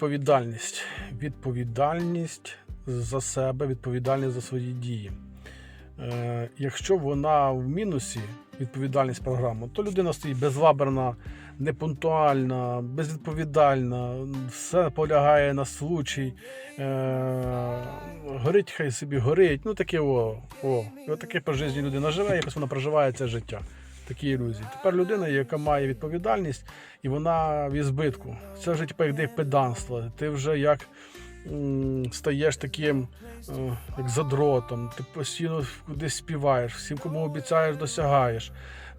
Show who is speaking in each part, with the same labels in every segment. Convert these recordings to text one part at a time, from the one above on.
Speaker 1: Відповідальність. Відповідальність за себе, відповідальність за свої дії. Е, якщо вона в мінусі, відповідальність програми, то людина стоїть безваберна, непунктуальна, безвідповідальна, все полягає на случай, е, горить, хай собі горить. Ну таке о, о. І отаке по житті людина живе, якось вона проживає це життя. Такі ілюзії. Тепер людина, яка має відповідальність, і вона в ізбитку. Це вже типу, як де педанство. Ти вже як стаєш таким, е, як задротом, ти постійно кудись співаєш, всім, кому обіцяєш, досягаєш.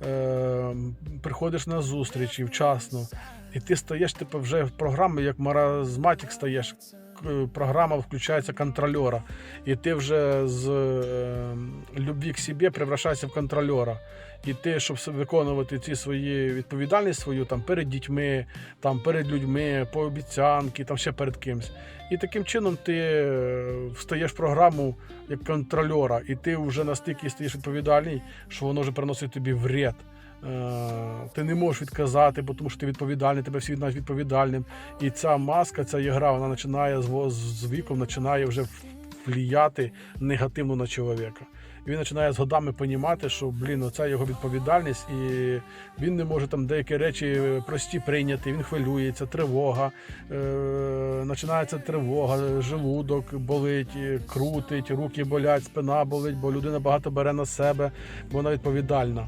Speaker 1: Е, приходиш на зустрічі вчасно, і ти стаєш типу, вже в програмі, як маразматик стаєш. К- Програма включається контрольора, і ти вже з е, любві к собі превращаєшся в контрольора. І ти, щоб виконувати ці свої відповідальність свою там перед дітьми, там перед людьми, по обіцянки, там ще перед кимсь. І таким чином ти е, встаєш в програму як контрольора, і ти вже настільки стаєш відповідальний, що воно вже приносить тобі вред. Е, Ти не можеш відказати, бо тому що ти відповідальний, тебе всі знають відповідальним. І ця маска, ця ігра, вона починає з, з віком починає вже впливати негативно на чоловіка. І він починає з годами розуміти, що блін, оце його відповідальність, і він не може там деякі речі прості прийняти. Він хвилюється, тривога, е, починається тривога, желудок болить, е, крутить, руки болять, спина болить, бо людина багато бере на себе, бо вона відповідальна.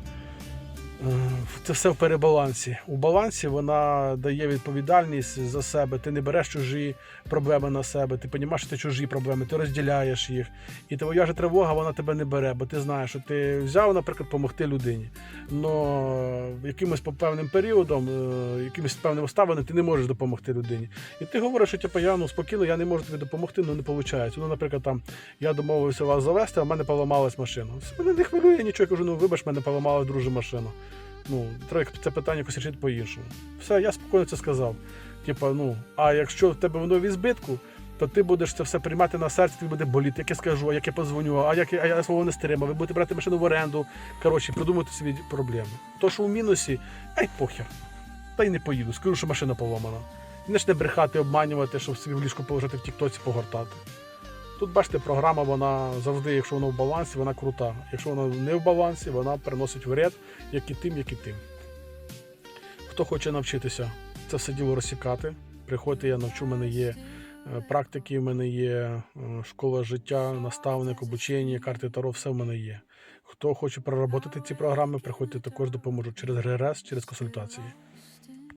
Speaker 1: Е, Це все в перебалансі. У балансі вона дає відповідальність за себе. Ти не береш чужі проблеми на себе. Ти розумієш, що це чужі проблеми, ти розділяєш їх. І твоя ж тривога вона тебе не бере, бо ти знаєш, що ти взяв, наприклад, допомогти людині. Но якимось певним періодом, е, якимось певним обставинам ти не можеш допомогти людині. І ти говориш, що типу, я ну спокійно, я не можу тобі допомогти, ну не виходить. Ну, наприклад, там я домовився вас завести, а в мене поламалась машина. Мене не хвилює нічого, я кажу, ну вибач, мене поламалась друже машина. Ну, треба це питання якось рішити по-іншому. Все, я спокійно це сказав. Типа, ну, а якщо в тебе воно в ізбитку, то ти будеш це все приймати на серце, тобі буде боліти, як я скажу, а як я позвоню, а як я, а я свого не стримав, ви будете брати машину в оренду. Коротше, придумати собі проблеми. То, що в мінусі, ай похер. Та й не поїду, скажу, що машина поломана. І почне брехати, обманювати, щоб собі в ліжку положити в тіктоці погортати. Тут бачите, програма, вона завжди, якщо вона в балансі, вона крута. Якщо вона не в балансі, вона приносить вред як і тим, як і тим. Хто хоче навчитися це все діло розсікати, приходьте, я навчу, в мене є е, практики, в мене є е, школа життя, наставник, обучення, карти Таро, все в мене є. Хто хоче проработати ці програми, приходьте також допоможу через РРС, через консультації.